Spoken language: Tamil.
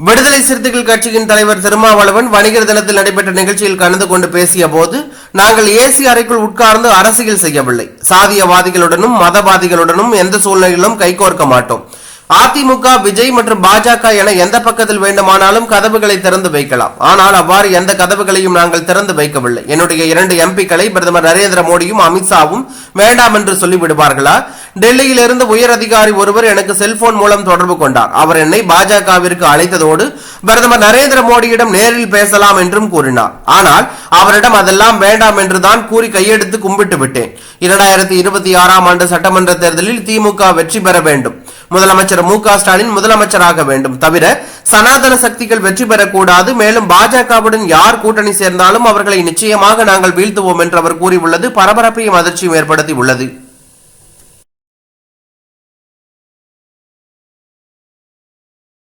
விடுதலை சிறுத்தைகள் கட்சியின் தலைவர் திருமாவளவன் வணிகர் தினத்தில் நடைபெற்ற நிகழ்ச்சியில் கலந்து கொண்டு பேசிய போது நாங்கள் ஏசி அறைக்குள் உட்கார்ந்து அரசியல் செய்யவில்லை. சாதியவாதிகளுடனும் மதவாதிகளுடனும் எந்த சூழ்நிலையிலும் கைகோர்க்க மாட்டோம். அதிமுக விஜய் மற்றும் பாஜக என எந்த பக்கத்தில் வேண்டுமானாலும் கதவுகளை திறந்து வைக்கலாம். ஆனால் அவ்வாறு எந்த கதவுகளையும் நாங்கள் திறந்து வைக்கவில்லை. என்னுடைய இரண்டு எம்பிக்களை பிரதமர் நரேந்திர மோடியும் அமித்ஷாவும் வேண்டாம் என்று சொல்லிவிடுவார்களா? டெல்லியில் இருந்து உயர் அதிகாரி ஒருவர் எனக்கு செல்போன் மூலம் தொடர்பு கொண்டார். அவர் என்னை பாஜகவிற்கு அழைத்ததோடு பிரதமர் நரேந்திர மோடியிடம் நேரில் பேசலாம் என்றும் கூறினார். ஆனால் அவரிடம் அதெல்லாம் வேண்டாம் என்றுதான் கூறி கையெடுத்து கும்பிட்டு விட்டேன். இரண்டாயிரத்தி இருபத்தி ஆறாம் ஆண்டு சட்டமன்ற தேர்தலில் திமுக வெற்றி பெற வேண்டும். முதலமைச்சர் மு க ஸ்டாலின் முதலமைச்சராக வேண்டும். தவிர சனாதன சக்திகள் வெற்றி பெறக்கூடாது. மேலும் பாஜகவுடன் யார் கூட்டணி சேர்ந்தாலும் அவர்களை நிச்சயமாக நாங்கள் வீழ்த்துவோம் என்று அவர் கூறியுள்ளது. பரபரப்பையும் அதிர்ச்சியும் ஏற்படுத்தி உள்ளது